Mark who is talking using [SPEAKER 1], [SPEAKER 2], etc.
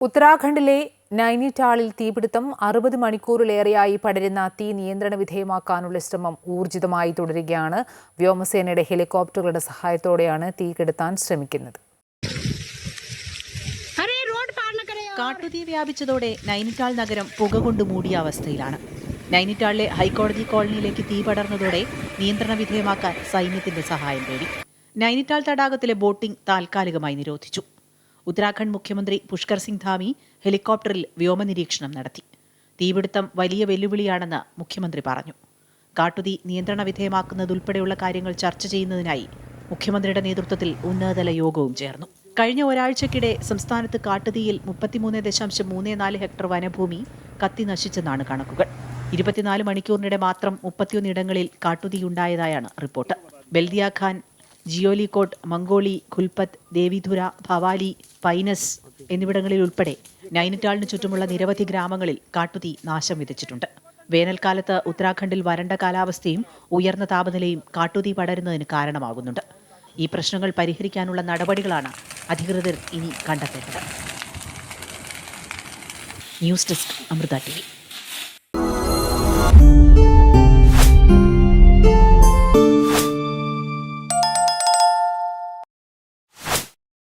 [SPEAKER 1] ഉത്തരാഖണ്ഡിലെ നൈനിറ്റാളിൽ തീപിടുത്തം അറുപത് മണിക്കൂറിലേറെയായി പടരുന്ന തീ നിയന്ത്രണ വിധേയമാക്കാനുള്ള ശ്രമം ഊർജിതമായി തുടരുകയാണ്. വ്യോമസേനയുടെ ഹെലികോപ്റ്ററുകളുടെ സഹായത്തോടെയാണ് തീ കെടുത്താൻ ശ്രമിക്കുന്നത്.
[SPEAKER 2] കാട്ടുതീ വ്യാപിച്ചതോടെ നൈനിറ്റാൾ നഗരം പുക കൊണ്ട് മൂടിയ അവസ്ഥയിലാണ്. നൈനിറ്റാളിലെ ഹൈക്കോടതി കോളനിയിലേക്ക് തീ പടർന്നതോടെ നിയന്ത്രണ വിധേയമാക്കാൻ സൈന്യത്തിന്റെ സഹായം തേടി. നൈനിറ്റാൾ തടാകത്തിലെ ബോട്ടിംഗ് താൽക്കാലികമായി നിരോധിച്ചു. ഉത്തരാഖണ്ഡ് മുഖ്യമന്ത്രി പുഷ്കർ സിംഗ് ധാമി ഹെലികോപ്റ്ററിൽ വ്യോമനിരീക്ഷണം നടത്തി. തീപിടുത്തം വലിയ വെല്ലുവിളിയാണെന്ന് മുഖ്യമന്ത്രി പറഞ്ഞു. കാട്ടുതീ നിയന്ത്രണ വിധേയമാക്കുന്നതുൾപ്പെടെയുള്ള കാര്യങ്ങൾ ചർച്ച ചെയ്യുന്നതിനായി മുഖ്യമന്ത്രിയുടെ നേതൃത്വത്തിൽ ഉന്നതതല യോഗവും ചേർന്നു. കഴിഞ്ഞ ഒരാഴ്ചക്കിടെ സംസ്ഥാനത്ത് കാട്ടുതീയിൽ മുപ്പത്തിമൂന്ന് ദശാംശം മൂന്ന് നാല് ഹെക്ടർ വനഭൂമി കത്തി നശിച്ചെന്നാണ് കണക്കുകൾ. ഇരുപത്തിനാല് മണിക്കൂറിനിടെ മാത്രം മുപ്പത്തിയൊന്ന് ഇടങ്ങളിൽ കാട്ടുതീയുണ്ടായതായാണ് റിപ്പോർട്ട്. ബൽദിയ ഖാൻ ജിയോലിക്കോട്ട് മംഗോളി ഖുൽപത്ത് ദേവിധുര ഭവാലി പൈനസ് എന്നിവിടങ്ങളിൽ ഉൾപ്പെടെ നൈനിറ്റാളിന് ചുറ്റുമുള്ള നിരവധി ഗ്രാമങ്ങളിൽ കാട്ടുതീ നാശം വിതച്ചിട്ടുണ്ട്. വേനൽക്കാലത്ത് ഉത്തരാഖണ്ഡിൽ വരണ്ട കാലാവസ്ഥയും ഉയർന്ന താപനിലയും കാട്ടുതീ പടരുന്നതിന് കാരണമാകുന്നുണ്ട്. ഈ പ്രശ്നങ്ങൾ പരിഹരിക്കാനുള്ള നടപടികളാണ് അധികൃതർ ഇനി കണ്ടെത്തേണ്ടത്. News desk Amrita T